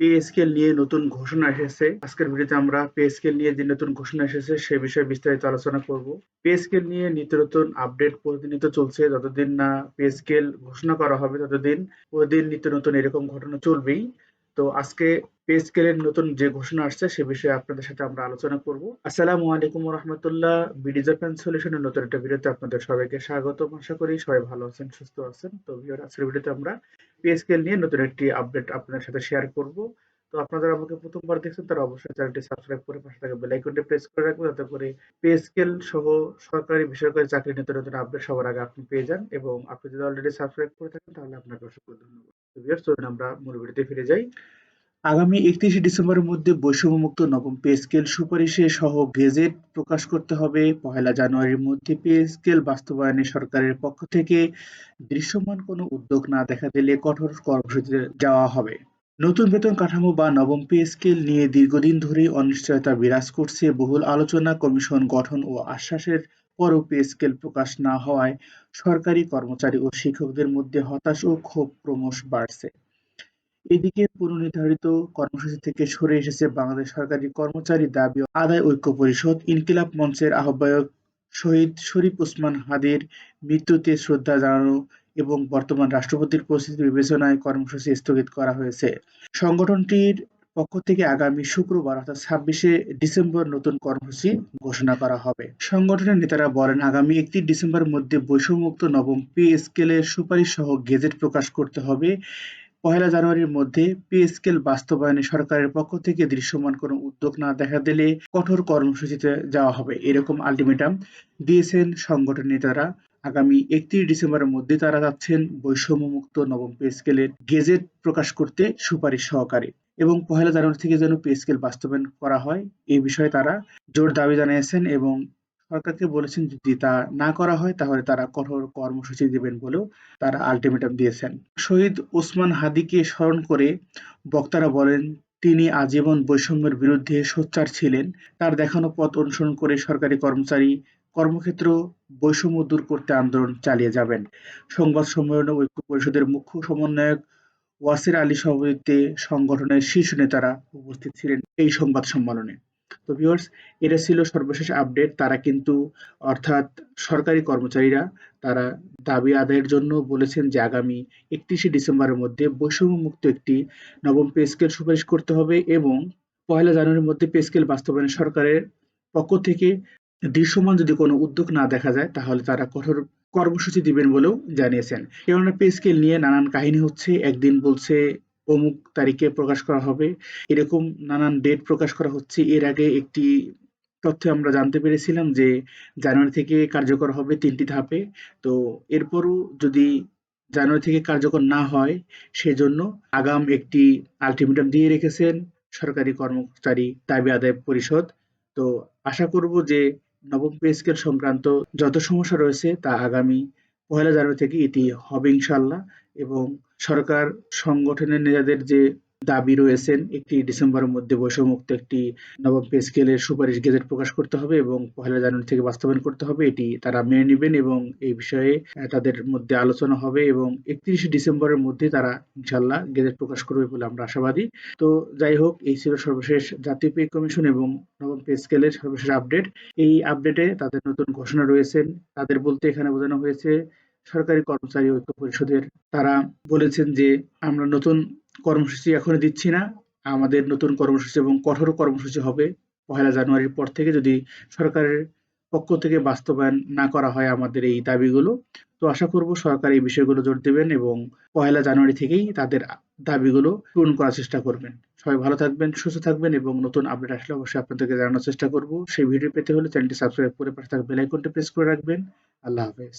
Pay নিয়ে নতুন ঘোষণা এসেছে। আজকের ভিডিওতে আমরা পে নিয়ে যে নতুন ঘোষণা এসেছে, সে বিষয়ে বিস্তারিত আলোচনা করব। পে স্কেল নিয়ে নিত্য নতুন আপডেট প্রতিনিয়ত চলছে। যতদিন না পে ঘোষণা করা হবে, ততদিন প্রতিদিন নিত্য নতুন এরকম ঘটনা চলবেই। তো আজকে পে স্কেলের নতুন যে ঘোষণা আসছে, সে বিষয়ে আপনাদের সাথে আমরা আলোচনা করব। আসসালামু আলাইকুম রহমতুল্লাহ বিডি জাপান সলিউশনের নতুন একটা ভিডিওতে আপনাদের সবাইকে স্বাগত আশা করি সবাই ভালো আছেন, সুস্থ আছেন। তো ভিডিওর আজকের ভিডিওতে আমরা পে স্কেল নিয়ে নতুন একটি আপডেট আপনাদের সাথে শেয়ার করব। তো আপনারা আমাকে প্রথমবার দেখছেন, তারা অবশ্যই চ্যানেলটি সাবস্ক্রাইব করে পাশে থাকা বেল আইকনটি প্রেস করে রাখবেন। যাতে করে পে স্কেল সহ সরকারি বেসরকারি চাকরি নিত্য নতুন আপডেট সবার আগে আপনি পেয়ে যান এবং আপনি যদি অলরেডি সাবস্ক্রাইব করে থাকেন, তাহলে আপনাকে অসংখ্য ধন্যবাদ। চলুন আমরা মূল ভিডিওতে ফিরে যাই। আগামী একত্রিশে ডিসেম্বরের মধ্যে বৈষম্যমুক্ত নবম পে স্কেল সুপারিশে সহ গেজেট প্রকাশ করতে হবে। পহেলা জানুয়ারির মধ্যে পে স্কেল বাস্তবায়নে সরকারের পক্ষ থেকে দৃশ্যমান কোনো উদ্যোগ না দেখা দিলে কঠোর কর্মসূচিতে যাওয়া হবে। নতুন বেতন কাঠামো বা নবম পে স্কেল নিয়ে দীর্ঘদিন ধরেই অনিশ্চয়তা বিরাজ করছে বহুল আলোচনা কমিশন গঠন ও আশ্বাসের পরও পে স্কেল প্রকাশ না হওয়ায় সরকারি কর্মচারী ও শিক্ষকদের মধ্যে হতাশ ও ক্ষোভ ক্রমশ বাড়ছে। এদিকে পুনর্নির্ধারিত কর্মসূচি থেকে সরে এসেছে বাংলাদেশ সরকারি কর্মচারী দাবি আদায় ঐক্য পরিষদ, ইনকিলাব মঞ্চের আহ্বায়ক শহীদ শরীফ ওসমান হাদির মৃত্যুতে শ্রদ্ধা জানানো এবং বর্তমান রাষ্ট্রপতির পরিস্থিতি বিবেচনায় কর্মসূচি স্থগিত করা হয়েছে। সংগঠনটির পক্ষ থেকে আগামী শুক্রবার অর্থাৎ ছাব্বিশে ডিসেম্বর নতুন কর্মসূচি ঘোষণা করা হবে। সংগঠনের নেতারা বলেন, আগামী একত্রিশ ডিসেম্বর মধ্যে বৈষম্যমুক্ত নবম পে স্কেলের সুপারিশ সহ গেজেট প্রকাশ করতে হবে। পহেলা জানুয়ারির মধ্যে পে স্কেল বাস্তবায়নে সরকারের পক্ষ থেকে দৃশ্যমান কোনো উদ্যোগ না দেখা দিলে কঠোর কর্মসূচিতে যাওয়া হবে। এরকম আলটিমেটাম দিয়েছেন সংগঠন নেতারা। আগামী একত্রিশ ডিসেম্বরের মধ্যে তারা যাচ্ছেন বৈষম্যমুক্ত নবম পে স্কেলের গেজেট প্রকাশ করতে সুপারিশ সহকারে এবং পহেলা জানুয়ারি থেকে যেন পে স্কেল বাস্তবায়ন করা হয় এই বিষয়ে তারা জোর দাবি জানিয়েছেন এবং সরকারকে বলেছেন যদি তা না করা হয় তাহলে তারা কঠোর কর্মসূচি দেবেন বলেও তারা আলটিমেটাম দিয়েছেন। শহীদ ওসমান হাদিকে স্মরণ করে বক্তারা বলেন, তিনি আজীবন বৈষম্যের বিরুদ্ধে সোচ্চার ছিলেন। তার দেখানো পথ অনুসরণ করে সরকারি কর্মচারী কর্মক্ষেত্র বৈষম্য দূর করতে আন্দোলন চালিয়ে যাবেন। সংবাদ সম্মেলনে ঐক্য পরিষদের মুখ্য সমন্বয়ক ওয়াসির আলী সভাপতিত্বে সংগঠনের শীর্ষ নেতারা উপস্থিত ছিলেন এই সংবাদ সম্মেলনে। তো এটা ছিল সর্বশেষ আপডেট তারা কিন্তু, অর্থাৎ সরকারি কর্মচারীরা, তারা দাবি আদায়ের জন্য বলেছেন যে আগামী একত্রিশে ডিসেম্বরের মধ্যে বৈষম্যমুক্ত একটি নবম পে স্কেল সুপারিশ করতে হবে এবং পয়লা জানুয়ারির মধ্যে পে স্কেল বাস্তবায়নে সরকারের পক্ষ থেকে দৃশ্যমান যদি কোনো উদ্যোগ না দেখা যায়, তাহলে তারা কঠোর কর্মসূচি দিবেন বলেও জানিয়েছেন। কেননা পে স্কেল নিয়ে নানান কাহিনী হচ্ছে, একদিন বলছে অমুক তারিখে প্রকাশ করা হবে, এরকম নানান ডেট প্রকাশ করা হচ্ছে। এর আগে একটি তথ্য আমরা জানতে পেরেছিলাম যে জানুয়ারি থেকে কার্যকর হবে তিনটি ধাপে। তো এরপরও যদি জানুয়ারি থেকে কার্যকর না হয়, সেজন্য আগাম একটি আলটিমেটাম দিয়ে রেখেছেন সরকারি কর্মচারী দাবি আদায় পরিষদ। তো আশা করব যে নবম পে স্কেল সংক্রান্ত যত সমস্যা রয়েছে তা আগামী পয়লা জানুয়ারি থেকে এটি হবে ইনশাল্লাহ এবং সরকার সংগঠনের নেতাদের যে দাবি রয়েছেন, একটি ডিসেম্বরের মধ্যে বৈষম্যমুক্ত একটি নবম পে স্কেলের সুপারিশ গেজেট প্রকাশ করতে হবে এবং পহেলা জানুয়ারি থেকে বাস্তবায়ন করতে হবে। এটি তারা মেনে নেবেন এবং এই বিষয়ে তাদের মধ্যে আলোচনা হবে এবং একত্রিশে ডিসেম্বরের মধ্যে তারা ইনশাল্লাহ গেজেট প্রকাশ করবে বলে আমরা আশাবাদী। তো যাই হোক, এই ছিল সর্বশেষ জাতীয় পে কমিশন এবং নবম পে স্কেলের সর্বশেষ আপডেট। এই আপডেটে তাদের নতুন ঘোষণা রয়েছেন। তাদের বলতে এখানে বোঝানো হয়েছে, সরকারি কর্মচারী ঐক্য পরিষদের তারা বলেছেন যে আমরা নতুন কর্মসূচি এখনই দিচ্ছি না। আমাদের নতুন কর্মসূচি এবং কঠোর কর্মসূচি হবে পহেলা জানুয়ারির পর থেকে যদি সরকারের পক্ষ থেকে বাস্তবায়ন না করা হয় আমাদের এই দাবিগুলো। তো আশা করব সরকার এই বিষয়গুলো জোর দেবেন এবং পহেলা জানুয়ারি থেকেই তাদের দাবিগুলো পূরণ করার চেষ্টা করবেন। সবাই ভালো থাকবেন, সুস্থ থাকবেন এবং নতুন আপডেট আসলে অবশ্যই আপনাদেরকে জানানোর চেষ্টা করব। সেই ভিডিও পেতে হলে চ্যানেলটি সাবস্ক্রাইব করে পাশে থাকা বেল আইকনটি প্রেস করে রাখবেন। আল্লাহ হাফেজ।